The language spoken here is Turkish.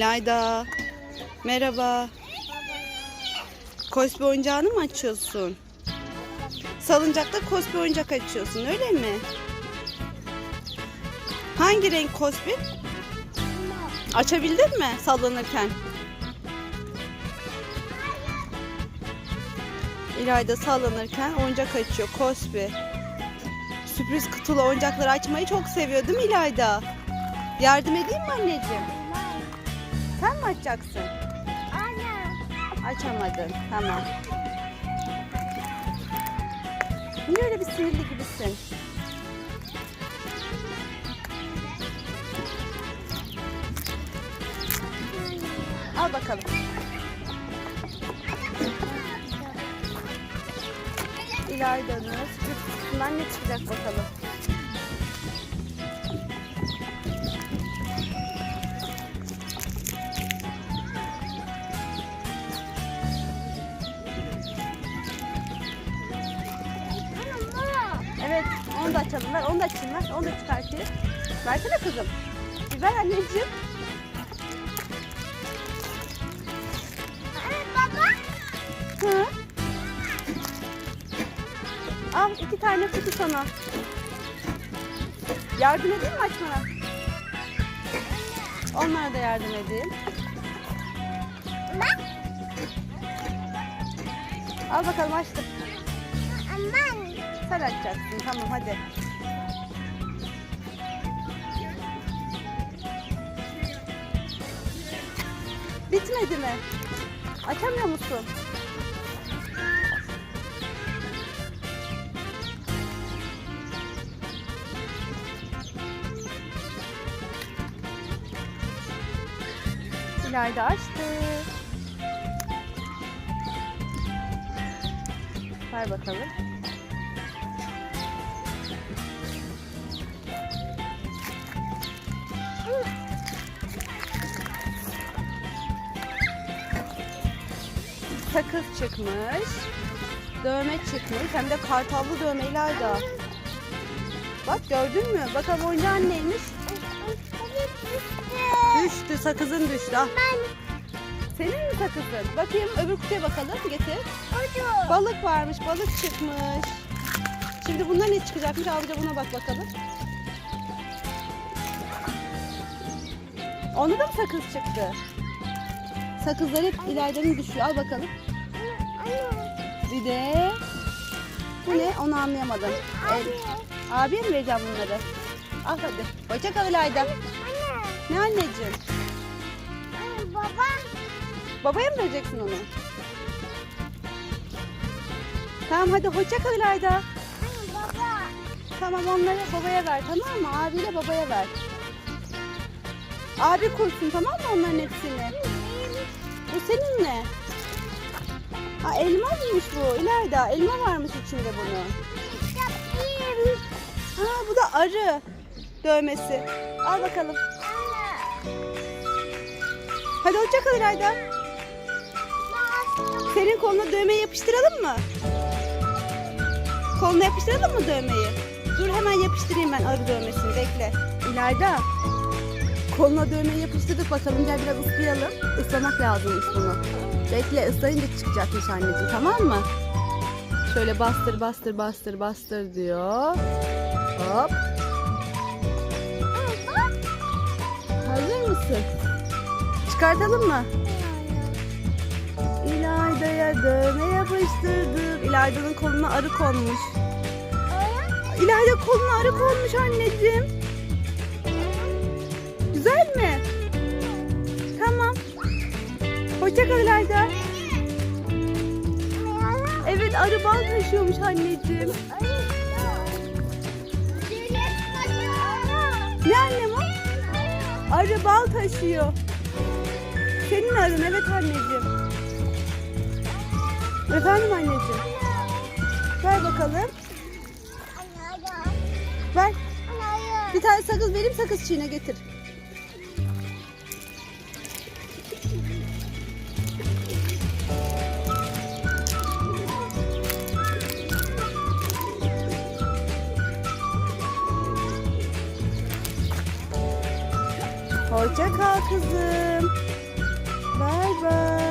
Layda. Merhaba. Kospi oyuncağını mı açıyorsun? Salıncakta kospi oyuncak açıyorsun öyle mi? Hangi renk kospi? Açabildin mi sallanırken? İlayda sallanırken oyuncak açıyor kospi. Sürpriz kutulu oyuncakları açmayı çok seviyor değil mi İlayda? Yardım edeyim mi anneciğim? Sen mi açacaksın? Açamadın. Tamam. Niye öyle bir sinirli gibisin? Al bakalım. İlayda'nın sürpriz kutusundan ne çıkacak bakalım. Onu da açalım. Ver, onu da açayım ver. Onu da çıkartayım. Versene kızım. Bir ver anneciğim. Hı. Al iki tane kutu sana. Yardım edeyim mi açmana? Onlara da yardım edeyim. Al bakalım açtım. Sen açacaksın. Tamam hadi. Bitmedi mi? Açamıyor musun? İlayda açtı. Ver bakalım. Sakız çıkmış. Dövme çıkmış. Hem de kartallı dövme İlayda. Bak gördün mü? Bakalım oyuncağın neymiş? Düştü. Sakızın düştü. Al. Senin mi sakızın? Bakayım öbür kutuya bakalım. Getir. Balık varmış. Balık çıkmış. Şimdi bundan ne çıkacakmış? Abica buna bak bakalım. Onda da mı sakız çıktı? Sakızlar hep İlayda'nın düşüyor. Al bakalım. Bir de bu ne? Onu anlayamadım. El, abiye mi vereceğim bunları? Al hadi. Hoşça kal İlayda. Ne anneciğim? Babaya mı vereceksin onu? Tamam hadi hoşça kal İlayda. Tamam onları babaya ver tamam mı? Abiyle babaya ver. Abi kursun tamam mı onların hepsini? Bu senin ne? Ha elma mıymış bu? İlayda elma varmış içinde bunun. Ha bu da arı dövmesi. Al bakalım. Hadi hoşça kal İlayda. Senin koluna dövmeyi yapıştıralım mı? Koluna yapıştıralım mı dövmeyi? Dur hemen yapıştırayım ben arı dövmesini bekle. İlayda. Koluna dövmeyi yapıştırdık bakalım gel biraz ıslayalım. Islamak lazımmış bunu. Bekle ıslayınca çıkacakmış anneciğim tamam mı? Şöyle bastır bastır bastır bastır diyor. Hop. Hazır mısın? Çıkartalım mı? İlayda'ya dövme yapıştırdım. İlayda'nın koluna arı konmuş. İlayda koluna arı konmuş anneciğim. Güzel mi? Tamam. Hoşça kal İlayda. Evet arı bal taşıyormuş anneciğim. Ne annem o? Arı bal taşıyor. Senin arın evet anneciğim. Efendim anneciğim. Ver bakalım. Ver. Bir tane sakız vereyim sakız çiğne getir. Hoşça kal kızım. Bay bay.